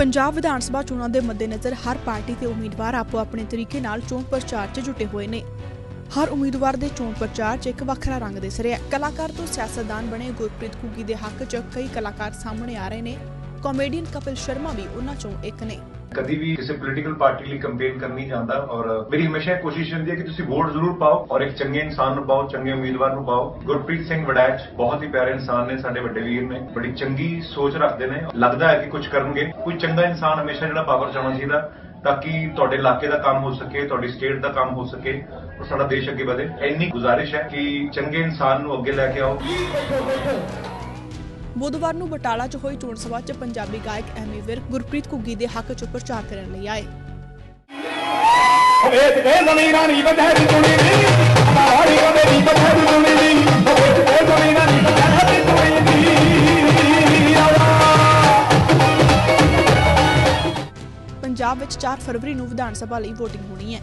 ਪੰਜਾਬ ਵਿਧਾਨ ਸਭਾ ਚੋਣਾਂ ਦੇ ਮੱਦੇਨਜ਼ਰ ਹਰ ਪਾਰਟੀ ਤੇ ਉਮੀਦਵਾਰ ਆਪੋ ਆਪਣੇ ਤਰੀਕੇ ਨਾਲ ਚੋਣ ਪ੍ਰਚਾਰ 'ਚ ਜੁਟੇ ਹੋਏ ਨੇ। ਹਰ ਉਮੀਦਵਾਰ ਦੇ ਚੋਣ ਪ੍ਰਚਾਰ 'ਚ ਇੱਕ ਵੱਖਰਾ ਰੰਗ ਦਿਸ ਰਿਹਾ ਕਲਾਕਾਰ ਤੋਂ ਸਿਆਸਤਦਾਨ ਬਣੇ ਗੁਰਪ੍ਰੀਤ ਘੁੱਗੀ ਦੇ ਹੱਕ 'ਚ ਕਈ ਕਲਾਕਾਰ ਸਾਹਮਣੇ ਆ ਰਹੇ ਨੇ। ਕਾਮੇਡੀਅਨ ਕਪਿਲ ਸ਼ਰਮਾ ਵੀ ਉਹਨਾਂ 'ਚੋਂ ਇੱਕ ਨੇ ਕਦੀ ਵੀ ਕਿਸੇ ਪੋਲੀਟੀਕਲ ਪਾਰਟੀ ਲਈ ਕੰਪੇਨ ਕਰਨੀ ਜਾਂਦਾ ਔਰ ਮੇਰੀ ਹਮੇਸ਼ਾ ਕੋਸ਼ਿਸ਼ ਹੁੰਦੀ ਹੈ ਕਿ ਤੁਸੀਂ ਵੋਟ ਜ਼ਰੂਰ ਪਾਓ ਔਰ ਇੱਕ ਚੰਗੇ ਇਨਸਾਨ ਨੂੰ ਪਾਓ ਚੰਗੇ ਉਮੀਦਵਾਰ ਨੂੰ ਪਾਓ ਗੁਰਪ੍ਰੀਤ ਸਿੰਘ ਵੜੈਚ ਬਹੁਤ ਹੀ ਪਿਆਰੇ ਇਨਸਾਨ ਨੇ ਸਾਡੇ ਵੱਡੇ ਵੀਰ ਨੇ ਬੜੀ ਚੰਗੀ ਸੋਚ ਰੱਖਦੇ ਨੇ ਲੱਗਦਾ ਹੈ ਕਿ ਕੁਝ ਕਰਨਗੇ ਕੋਈ ਚੰਗਾ ਇਨਸਾਨ ਹਮੇਸ਼ਾ ਜਿਹੜਾ ਪਾਵਰ ਚਾਹਣਾ ਚਾਹੀਦਾ ਤਾਂ ਕਿ ਤੁਹਾਡੇ ਇਲਾਕੇ ਦਾ ਕੰਮ ਹੋ ਸਕੇ ਤੁਹਾਡੀ ਸਟੇਟ ਦਾ ਕੰਮ ਹੋ ਸਕੇ ਔਰ ਸਾਡਾ ਦੇਸ਼ ਅੱਗੇ ਵਧੇ ਇੰਨੀ ਗੁਜ਼ਾਰਿਸ਼ ਹੈ ਕਿ ਚੰਗੇ ਇਨਸਾਨ ਨੂੰ ਅੱਗੇ ਲੈ ਕੇ ਆਓ ਬੁੱਧਵਾਰ ਨੂੰ ਬਟਾਲਾ 'ਚ ਹੋਈ ਚੋਣ ਸਭਾ 'ਚ ਪੰਜਾਬੀ ਗਾਇਕ ਐਮੀ ਵਿਰਕ ਗੁਰਪ੍ਰੀਤ ਘੁੱਗੀ ਦੇ ਹੱਕ 'ਚ ਪ੍ਰਚਾਰ ਕਰਨ ਲਈ ਆਏ। ਬਧੈਰੀ ਦੀ ਮਾੜੀ ਕਦੇ ਬਧੈਰੀ ਦੀ ਬਧੈਰੀ ਦੀ ਪੰਜਾਬ ਵਿੱਚ 4 ਫਰਵਰੀ ਨੂੰ ਵਿਧਾਨ ਸਭਾ ਲਈ VOTING ਹੋਣੀ ਹੈ।